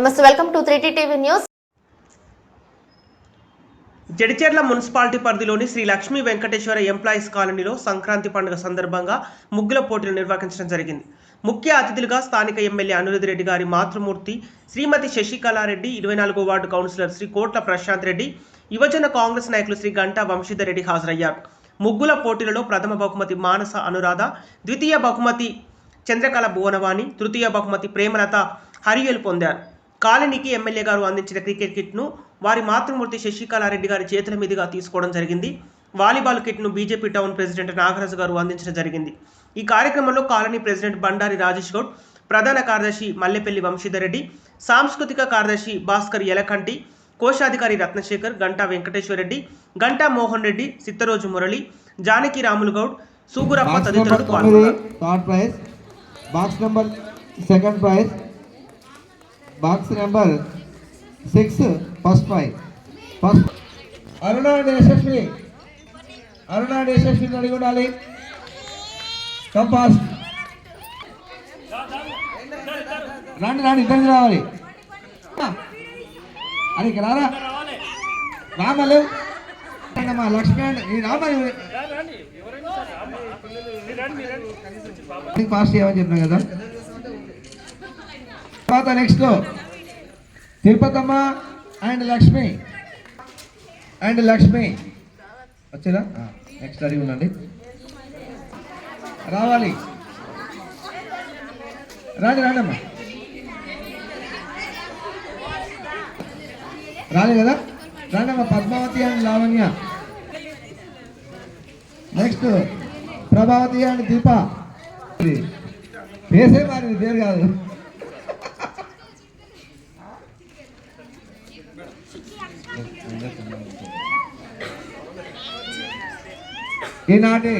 నమస్తే welcome to three TV news Jadcherla municipality పరిధిలోని Shri Lakshmi Venkateswara employees కాలనీలో సంక్రాంతి పండుగ సందర్భంగా ముగ్గుల పోటీలు నిర్వహించడం జరిగింది. ముఖ్య అతిథులుగా స్థానిక ఎమ్మెల్యే అనిరుద్ రెడ్డి గారి మాతృమూర్తి శ్రీమతి శశికళారెడ్డి ఇరవై నాలుగో వార్డు కౌన్సిలర్ శ్రీ కోట్ల ప్రశాంత్ రెడ్డి యువజన కాంగ్రెస్ నాయకులు శ్రీ గంటా వంశీధర్ రెడ్డి హాజరయ్యారు. ముగ్గుల పోటీలలో ప్రథమ బహుమతి మానస అనురాధ ద్వితీయ బహుమతి చంద్రకళ భువనవాణి తృతీయ బహుమతి ప్రేమలత హరియలు పొందారు. కాలనీకి ఎమ్మెల్యే గారు అందించిన క్రికెట్ కిట్ను వారి మాతృమూర్తి శశికళారెడ్డి గారి చేతుల మీదుగా తీసుకోవడం జరిగింది. Volleyball కిట్ను BJP town president Nagaraju garu అందించడం జరిగింది. ఈ కార్యక్రమంలో కాలనీ ప్రెసిడెంట్ బండారి రాజేష్ గౌడ్ ప్రధాన కార్యదర్శి మల్లెపల్లి వంశీధర్ రెడ్డి సాంస్కృతిక కార్యదర్శి భాస్కర్ యలకంటి కోశాధికారి రత్నశేఖర్ గంటా వెంకటేశ్వర రెడ్డి గంటా మోహన్ రెడ్డి సిత్తరోజు మురళి జానకి రాములు గౌడ్ సూగురప్ప తదితరులు పాల్గొన్నారు. Box number second prize box number six first prize first Aruna and Yashasvi Aruna and Yashaswini అడిగి ఉండాలి. ఫాస్ట్ రండి రండి ఇద్దరికి రావాలి. అని ఇక్కడ రారా? రామలు. మా లక్ష్మీ అండ్ ఈ రామని పాస్ చేయమని చెప్పినా కదా? తర్వాత next Tirupatamma and Lakshmi. And Lakshmi. వచ్చేదా నెక్స్ట్ అడిగి ఉండండి. రావాలి. రాండి రాండి అమ్మా రాలే కదా? రాండమ్మా Padmavathi and Lavanya. Next Prabhavathi and Deepa. పేసే మారింది పేరు కాదు. ఈనాటి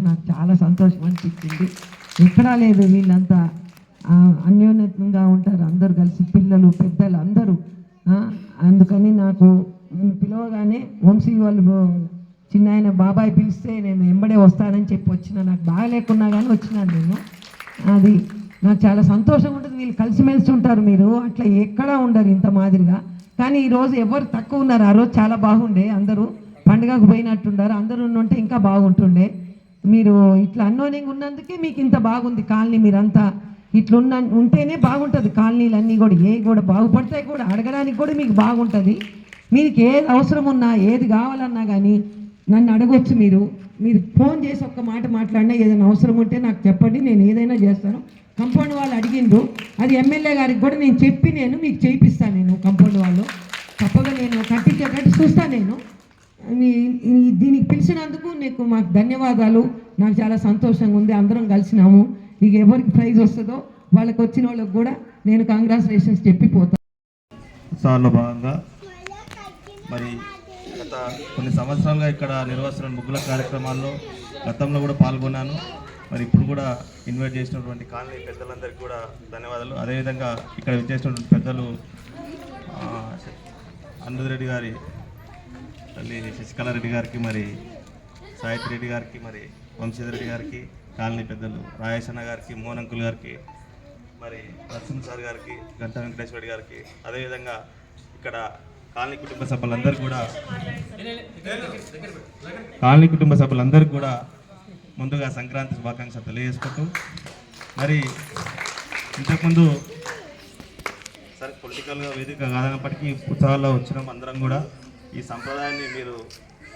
నాకు చాలా సంతోషం అనిపించింది. ఎక్కడా లేదు వీళ్ళంతా. ఆ, అన్యోన్యంగా ఉంటారు అందరు కలిసి పిల్లలు పెద్దలు అందరూ. ఆ, అందుకని నాకు పిలవగానే వంశీ వాళ్ళు చిన్న ఆయన బాబాయ్ పిలిస్తే నేను ఎంబడే వస్తానని చెప్పి వచ్చిన. నాకు బాగా లేకున్నా కానీ వచ్చినాను నేను. అది నాకు చాలా సంతోషంగా ఉంటుంది. వీళ్ళు కలిసిమెలిసి ఉంటారు మీరు. అట్లా ఎక్కడా ఉండరు ఇంత మాదిరిగా. కానీ ఈరోజు ఎవరు తక్కువ ఉన్నారు. ఆ రోజు చాలా బాగుండే. అందరూ పండుగకు పోయినట్టుండారు. అందరూ ఉంటే ఇంకా బాగుంటుండే. మీరు ఇట్లా అన్నోనింగ్ ఉన్నందుకే మీకు ఇంత బాగుంది కాలనీ మీరంతా. ఇట్లున్న ఉంటేనే బాగుంటుంది కాలనీలన్నీ కూడా. ఏ కూడా బాగుపడతాయి కూడా. అడగడానికి కూడా మీకు బాగుంటుంది. మీకు ఏది అవసరం ఉన్నా ఏది కావాలన్నా కానీ నన్ను అడగొచ్చు మీరు. మీరు ఫోన్ చేసి ఒక్క మాట మాట్లాడినా ఏదైనా అవసరం ఉంటే నాకు చెప్పండి నేను ఏదైనా చేస్తాను. కంపౌండ్ వాళ్ళు అడిగిండ్రు అది ఎమ్మెల్యే గారికి కూడా నేను చెప్పి నేను మీకు చేయిస్తాను నేను కంపౌండ్ వాళ్ళు తప్పగా నేను కట్టించేటట్టు చూస్తాను నేను. దీనికి పిలిచినందుకు నీకు మాకు ధన్యవాదాలు. నాకు చాలా సంతోషంగా ఉంది. అందరం కలిసినాము. నీకు ఎవరికి ప్రైజ్ వస్తుందో వాళ్ళకి వచ్చిన వాళ్ళకి కూడా నేను కాంగ్రాచులేషన్స్ చెప్పిపోతాను చాలా భాగంగా మరి గత కొన్ని సంవత్సరాలుగా ఇక్కడ నిర్వహిస్తున్న ముగ్గుల కార్యక్రమాల్లో గతంలో కూడా పాల్గొన్నాను. మరి ఇప్పుడు కూడా ఇన్వైట్ చేసినటువంటి కాలనీ పెద్దలందరికీ కూడా ధన్యవాదాలు. అదేవిధంగా ఇక్కడ విచ్చేసినటువంటి పెద్దలు అన్నది రెడ్డి గారి తల్లి శశికళ రెడ్డి గారికి మరి సాయిత్రి రెడ్డి గారికి మరి వంశీధరెడ్డి గారికి కాలనీ పెద్దలు రాయేశన్న గారికి మోహన్ గారికి మరి నరసింహ సార్ గారికి గంటా వెంకటేశ్వర గారికి అదేవిధంగా ఇక్కడ కాలనీ కుటుంబ సభ్యులందరూ కూడా కాలనీ కుటుంబ సభ్యులందరూ కూడా ముందుగా సంక్రాంతి శుభాకాంక్షలు తెలియజేసుకుంటూ మరి ఇంతకుముందు సరే పొలిటికల్గా వేదిక కాదనప్పటికీ ఉత్సవాల్లో వచ్చినాం అందరం కూడా. ఈ సంప్రదాయాన్ని మీరు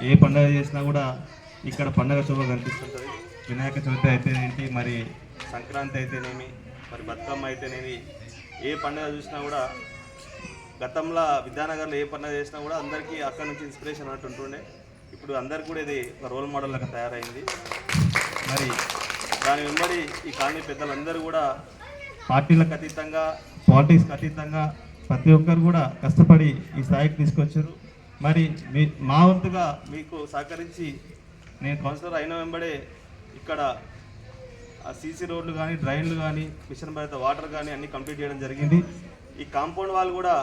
ఏ పండుగ చేసినా కూడా ఇక్కడ పండగ శుభ కనిపిస్తుంటుంది. వినాయక చవితి అయితేనేంటి మరి సంక్రాంతి అయితేనేమి మరి బతుకమ్మ అయితేనేమి ఏ పండుగ చూసినా కూడా గతంలో విద్యానగర్లో ఏ పండుగ చేసినా కూడా అందరికీ అక్కడ నుంచి ఇన్స్పిరేషన్ అన్నట్టు ఉంటుండే ఇప్పుడు అందరికి కూడా ఇది ఒక రోల్ మోడల్ లాగా తయారైంది. మరి దాని వెంబడి ఈ కాలనీ పెద్దలందరూ కూడా పార్టీలకు అతీతంగా పాలిటిక్స్కి అతీతంగా ప్రతి ఒక్కరు కూడా కష్టపడి ఈ స్థాయికి తీసుకొచ్చారు. మరి మీ మా వంతుగా మీకు సహకరించి నేను కౌన్సిలర్ అయిన వెంబడే ఇక్కడ సీసీ రోడ్లు కానీ డ్రైన్లు కానీ మిషన్ భరిత వాటర్ కానీ అన్నీ కంప్లీట్ చేయడం జరిగింది. ఈ కాంపౌండ్ వాళ్ళు కూడా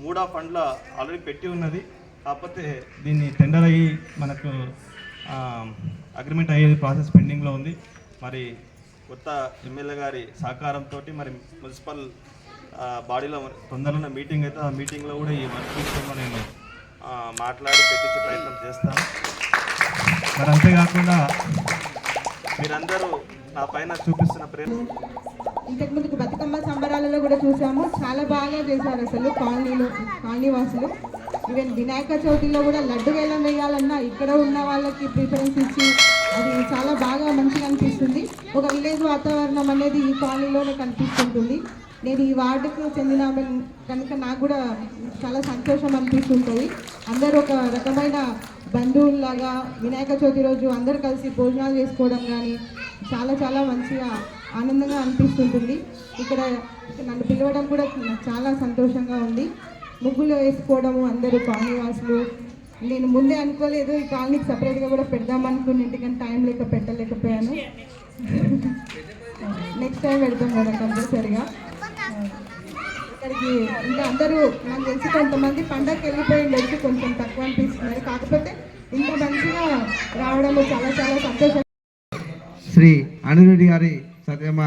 మూడా ఫండ్ల ఆల్రెడీ పెట్టి ఉన్నది. కాకపోతే దీన్ని టెండర్ అయ్యి మనకు అగ్రిమెంట్ అయ్యేది ప్రాసెస్ పెండింగ్లో ఉంది. మరి కొత్త ఎమ్మెల్యే గారి సహకారంతో మరి మున్సిపల్ బాడీలో తొందరలో మీటింగ్ అయితే ఆ మీటింగ్లో కూడా ఈ వర్క్ విషయంలో నేను మాట్లాడి పెట్టించే ప్రయత్నం చేస్తాను. మరి అంతేకాకుండా మీరందరూ నా పైన చూపిస్తున్న ప్రేమ ఇంతకు ముందుకు బతుకమ్మ సంబరాలలో కూడా చూసాము. చాలా బాగా చేశారు అసలు కాలనీలో కాలనీ వాసులు ఈవెన్ వినాయక చవితిలో కూడా లడ్డు వేలం వేయాలన్నా ఇక్కడ ఉన్న వాళ్ళకి ప్రిఫరెన్స్ ఇచ్చి అది చాలా బాగా మంచిగా అనిపిస్తుంది. ఒక విలేజ్ వాతావరణం అనేది ఈ కాలనీలోనే కనిపిస్తుంటుంది. నేను ఈ వార్డుకు చెందిన కనుక నాకు కూడా చాలా సంతోషం అనిపిస్తుంటుంది. అందరూ ఒక రకమైన బంధువుల్లాగా వినాయక చవితి రోజు అందరూ కలిసి భోజనాలు చేసుకోవడం కానీ చాలా చాలా మంచిగా ఆనందంగా అనిపిస్తుంటుంది. ఇక్కడ నన్ను పిలవడం కూడా చాలా సంతోషంగా ఉంది. ముగ్గులు వేసుకోవడము అందరూ కాలనీవాసులు నేను ముందే అనుకోలేదు ఈ కాలనీకి సపరేట్గా కూడా పెడదాం అనుకుని ఇంటికని టైం లేక పెట్టలేకపోయాను. నెక్స్ట్ టైం పెడతాం కదా కంపల్సరిగా. ఇక్కడికి ఇంకా అందరూ నాకు తెలిసి కొంతమంది పండగకి వెళ్ళిపోయి వచ్చి కొంచెం తక్కువ అనిపిస్తున్నారు కాకపోతే ఇంత మంచిగా రావడం చాలా చాలా సంతోషం. శ్రీ అనిరెడ్డి గారి సత్యమ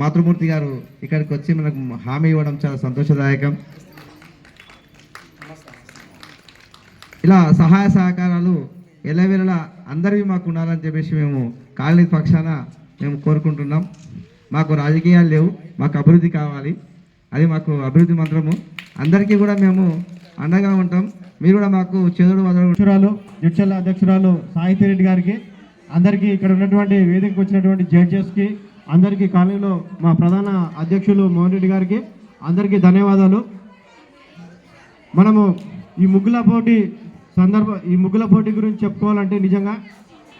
మాతృమూర్తి గారు ఇక్కడికి వచ్చి మనకు హామీ ఇవ్వడం చాలా సంతోషదాయకం. ఇలా సహాయ సహకారాలు ఎల్లవేళలా అందరివి మాకు ఉండాలని చెప్పేసి మేము కాలనీ పక్షాన మేము కోరుకుంటున్నాం. మాకు రాజకీయాలు లేవు మాకు అభివృద్ధి కావాలి. అది మాకు అభివృద్ధి మంత్రము. అందరికీ కూడా మేము అండగా ఉంటాం. మీరు కూడా మాకు చెదుడు వదలు అధ్యక్షురాలు జడ్చల్ల అధ్యక్షురాలు సాహితీ రెడ్డి గారికి అందరికీ ఇక్కడ ఉన్నటువంటి వేదికకు వచ్చినటువంటి జడ్జెస్కి అందరికీ కాలనీలో మా ప్రధాన అధ్యక్షులు మోహన్ రెడ్డి గారికి అందరికీ ధన్యవాదాలు. మనము ఈ ముగ్గుల పోటీ సందర్భ ఈ ముగ్గుల పోటీ గురించి చెప్పుకోవాలంటే నిజంగా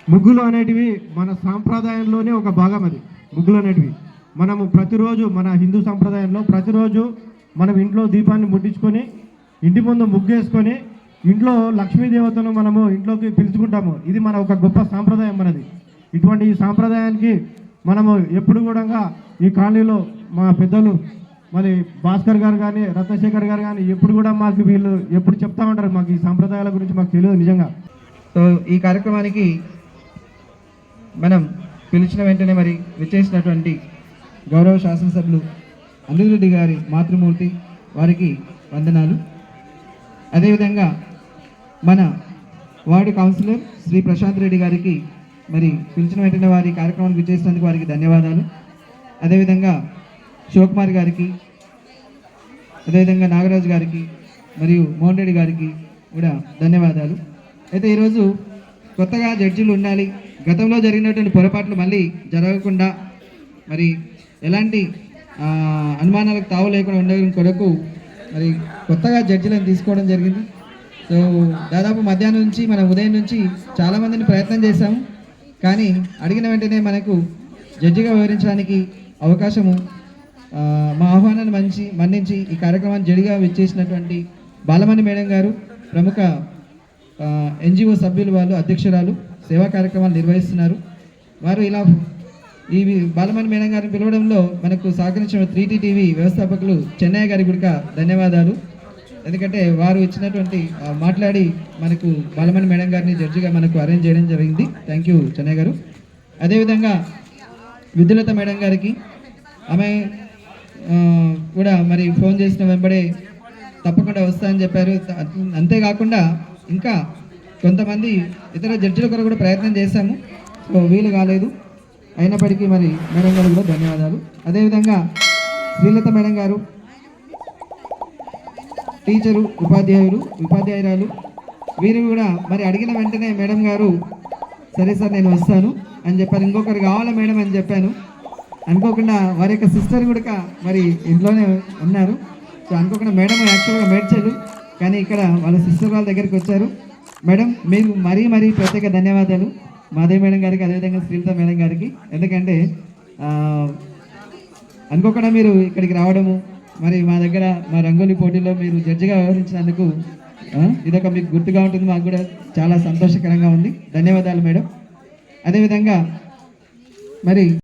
ముగ్గులు అనేటివి మన సాంప్రదాయంలోనే ఒక భాగం అది ముగ్గులు అనేటివి. మనము ప్రతిరోజు మన హిందూ సాంప్రదాయంలో ప్రతిరోజు మనం ఇంట్లో దీపాన్ని ముట్టించుకొని ఇంటి ముందు ముగ్గేసుకొని ఇంట్లో లక్ష్మీదేవతను మనము ఇంట్లోకి పిలుచుకుంటాము. ఇది మన ఒక గొప్ప సాంప్రదాయం మనది. ఇటువంటి ఈ సాంప్రదాయానికి మనము ఎప్పుడు కూడా ఈ కాలనీలో మా పెద్దలు మరి భాస్కర్ గారు కానీ రత్నశేఖర్ గారు కానీ ఎప్పుడు కూడా మాకు వీళ్ళు ఎప్పుడు చెప్తా ఉంటారు. మాకు ఈ సాంప్రదాయాల గురించి మాకు తెలియదు నిజంగా. సో ఈ కార్యక్రమానికి మనం పిలిచిన వెంటనే మరి విచ్చేసినటువంటి గౌరవ శాసనసభ్యులు అనిరురెడ్డి గారి మాతృమూర్తి వారికి వందనాలు. అదేవిధంగా మన వార్డు కౌన్సిలర్ శ్రీ ప్రశాంత్ రెడ్డి గారికి మరి పిలిచిన వెంటనే వారి కార్యక్రమానికి విచ్చేసినందుకు వారికి ధన్యవాదాలు. అదేవిధంగా శివకుమార్ గారికి అదేవిధంగా నాగరాజు గారికి మరియు మోహన్ రెడ్డి గారికి కూడా ధన్యవాదాలు. అయితే ఈరోజు కొత్తగా జడ్జిలు ఉండాలి. గతంలో జరిగినటువంటి పొరపాట్లు మళ్ళీ జరగకుండా మరి ఎలాంటి అనుమానాలకు తావు లేకుండా ఉండడం కొరకు మరి కొత్తగా జడ్జిలను తీసుకోవడం జరిగింది. సో దాదాపు మధ్యాహ్నం నుంచి మన ఉదయం నుంచి చాలామందిని ప్రయత్నం చేశాము. కానీ అడిగిన వెంటనే మనకు జడ్జిగా వివరించడానికి అవకాశము మా ఆహ్వానాన్ని మంచి మన్నించి ఈ కార్యక్రమాన్ని జడిగా విచ్చేసినటువంటి బాలమణి మేడం గారు ప్రముఖ ఎన్జిఓ సభ్యులు వాళ్ళు అధ్యక్షురాలు సేవా కార్యక్రమాలు నిర్వహిస్తున్నారు. వారు ఇలా ఈ బాలమణి మేడం గారిని పిలవడంలో మనకు సహకరించిన త్రీటీ టీవీ వ్యవస్థాపకులు చెన్నయ్య గారి గుడిక ధన్యవాదాలు. ఎందుకంటే వారు ఇచ్చినటువంటి మాట్లాడి మనకు బాలమణి మేడం గారిని జడ్జిగా మనకు అరేంజ్ చేయడం జరిగింది. థ్యాంక్ యూ చెన్నయ్య గారు. అదేవిధంగా విద్యులత మేడం గారికి ఆమె కూడా మరి ఫోన్ చేసిన వెంబడే తప్పకుండా వస్తాయని చెప్పారు. అంతేకాకుండా ఇంకా కొంతమంది ఇతర జడ్జిల కొరకు కూడా ప్రయత్నం చేశాము. సో వీలు కాలేదు. అయినప్పటికీ మరి మేడం గారు కూడా ధన్యవాదాలు. అదేవిధంగా శ్రీలత మేడం గారు టీచరు ఉపాధ్యాయులు ఉపాధ్యాయురాలు వీరు కూడా మరి అడిగిన వెంటనే మేడం గారు సరే సార్ నేను వస్తాను అని చెప్పారు. ఇంకొకరు కావాలా మేడం అని చెప్పాను. అనుకోకుండా వారి యొక్క సిస్టర్ కూడా మరి ఇంట్లోనే ఉన్నారు. సో అనుకోకుండా మేడం యాక్చువల్గా మేడ్చారు కానీ ఇక్కడ వాళ్ళ సిస్టర్ వాళ్ళ దగ్గరికి వచ్చారు. మేడం మీకు మరీ మరీ ప్రత్యేక ధన్యవాదాలు. మాధవి మేడం గారికి అదేవిధంగా శ్రీలత మేడం గారికి. ఎందుకంటే అనుకోకుండా మీరు ఇక్కడికి రావడము మరి మా దగ్గర మా రంగోలి పోటీలో మీరు జడ్జిగా వ్యవహరించినందుకు ఇదొక మీకు గుర్తుగా ఉంటుంది మాకు కూడా చాలా సంతోషకరంగా ఉంది. ధన్యవాదాలు మేడం. అదేవిధంగా మరి